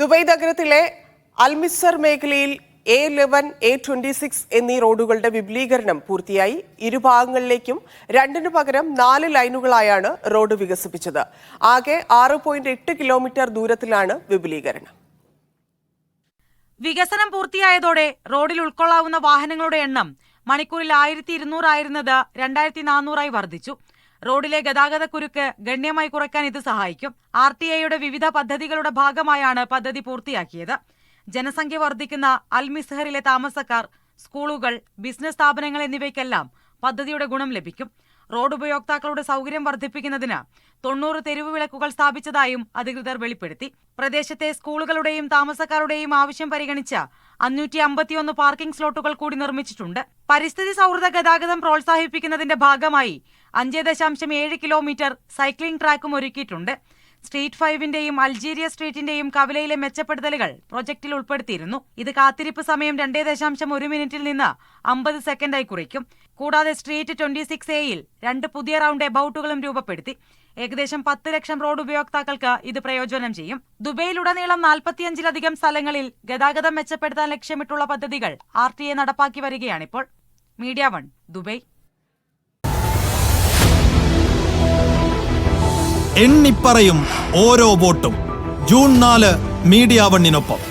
Dubai നഗരത്തിലെ Al Mizhar മേഖലയിൽ A eleven A twenty six എന്നീ റോഡുകളുടെ വിപുലീകരണം പൂർത്തിയായി. ഇരുഭാഗങ്ങളിലേക്കും രണ്ടിനു പകരം നാല് ലൈനുകളായാണ് റോഡ് വികസിപ്പിച്ചത്. ആകെ ആറ് പോയിന്റ് എട്ട് കിലോമീറ്റർ ദൂരത്തിലാണ് വിപുലീകരണം. വികസനം പൂർത്തിയായതോടെ റോഡിൽ ഉൾക്കൊള്ളാവുന്ന വാഹനങ്ങളുടെ എണ്ണം മണിക്കൂറിൽ ആയിരത്തി ഇരുന്നൂറായിരുന്നത് രണ്ടായിരത്തി നാനൂറായി വർദ്ധിച്ചു. റോഡിലെ ഗതാഗതക്കുരുക്ക് ഗണ്യമായി കുറയ്ക്കാൻ ഇത് സഹായിക്കും. ആർ ടി ഐയുടെ വിവിധ പദ്ധതികളുടെ ഭാഗമായാണ് പദ്ധതി പൂർത്തിയാക്കിയത്. ജനസംഖ്യ വർദ്ധിക്കുന്ന അൽ മിസ്ഹറിലെ താമസക്കാർ സ്കൂളുകൾ ബിസിനസ് സ്ഥാപനങ്ങൾ എന്നിവയ്ക്കെല്ലാം പദ്ധതിയുടെ ഗുണം ലഭിക്കും. റോഡ് ഉപയോക്താക്കളുടെ സൗകര്യം വർദ്ധിപ്പിക്കുന്നതിന് തൊണ്ണൂറ് തെരുവ് വിളക്കുകൾ സ്ഥാപിച്ചതായും അധികൃതർ വെളിപ്പെടുത്തി. പ്രദേശത്തെ സ്കൂളുകളുടെയും താമസക്കാരുടെയും ആവശ്യം പരിഗണിച്ച് അഞ്ഞൂറ്റി അമ്പത്തിയൊന്ന് പാർക്കിംഗ് സ്ലോട്ടുകൾ കൂടി നിർമ്മിച്ചിട്ടുണ്ട്. പരിസ്ഥിതി സൗഹൃദ ഗതാഗതം പ്രോത്സാഹിപ്പിക്കുന്നതിന്റെ ഭാഗമായി അഞ്ച് ദശാംശം ഏഴ് കിലോമീറ്റർ സൈക്ലിംഗ് ട്രാക്കും ഒരുക്കിയിട്ടുണ്ട്. സ്ട്രീറ്റ് ഫൈവിന്റെയും അൾജീരിയ സ്ട്രീറ്റിന്റെയും കവലയിലെ മെച്ചപ്പെടുത്തലുകൾ പ്രൊജക്ടിൽ ഉൾപ്പെടുത്തിയിരുന്നു. ഇത് കാത്തിരിപ്പ് സമയം രണ്ടേ ദശാംശം ഒരു മിനിറ്റിൽ നിന്ന് അമ്പത് സെക്കൻഡായി കുറയ്ക്കും കൂടാതെ സ്ട്രീറ്റ് ട്വന്റി സിക്സ് എയിൽ രണ്ട് പുതിയ റൗണ്ട് എബൌട്ടുകളും രൂപപ്പെടുത്തി. ഏകദേശം പത്ത് ലക്ഷം റോഡ് ഉപയോക്താക്കൾക്ക് ഇത് പ്രയോജനം ചെയ്യും. ദുബൈയിലുടനീളം നാൽപ്പത്തിയഞ്ചിലധികം സ്ഥലങ്ങളിൽ ഗതാഗതം മെച്ചപ്പെടുത്താൻ ലക്ഷ്യമിട്ടുള്ള പദ്ധതികൾ ആർ ടി എ നടപ്പാക്കി വരികയാണിപ്പോൾ. Media one Dubai. എണ്ണിപ്പറയും ഓരോ വോട്ടും. ജൂൺ നാല് മീഡിയ വണ്ണിനൊപ്പം.